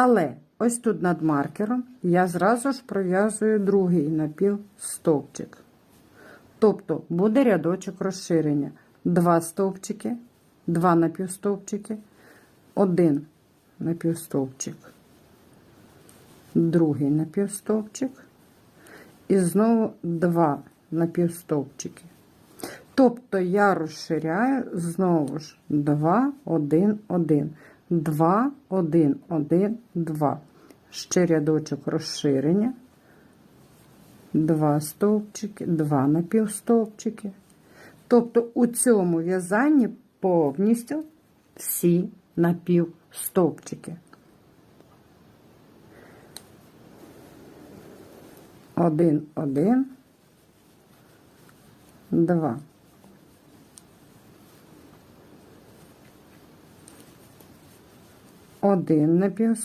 Але ось тут над маркером я зразу ж пров'язую другий напівстовпчик. Тобто буде рядочок розширення. Два стовпчики, два напівстовпчики, один напівстовпчик, другий напівстовпчик і знову два напівстовпчики. Тобто я розширяю знову ж 2, 1, 1. 2, 1, 1, 2. Ще рядочок розширення. Два стовпчики, два напівстовпчики. Тобто у цьому в'язанні повністю всі напівстовпчики. Один, один, два. Один напівстовпчик.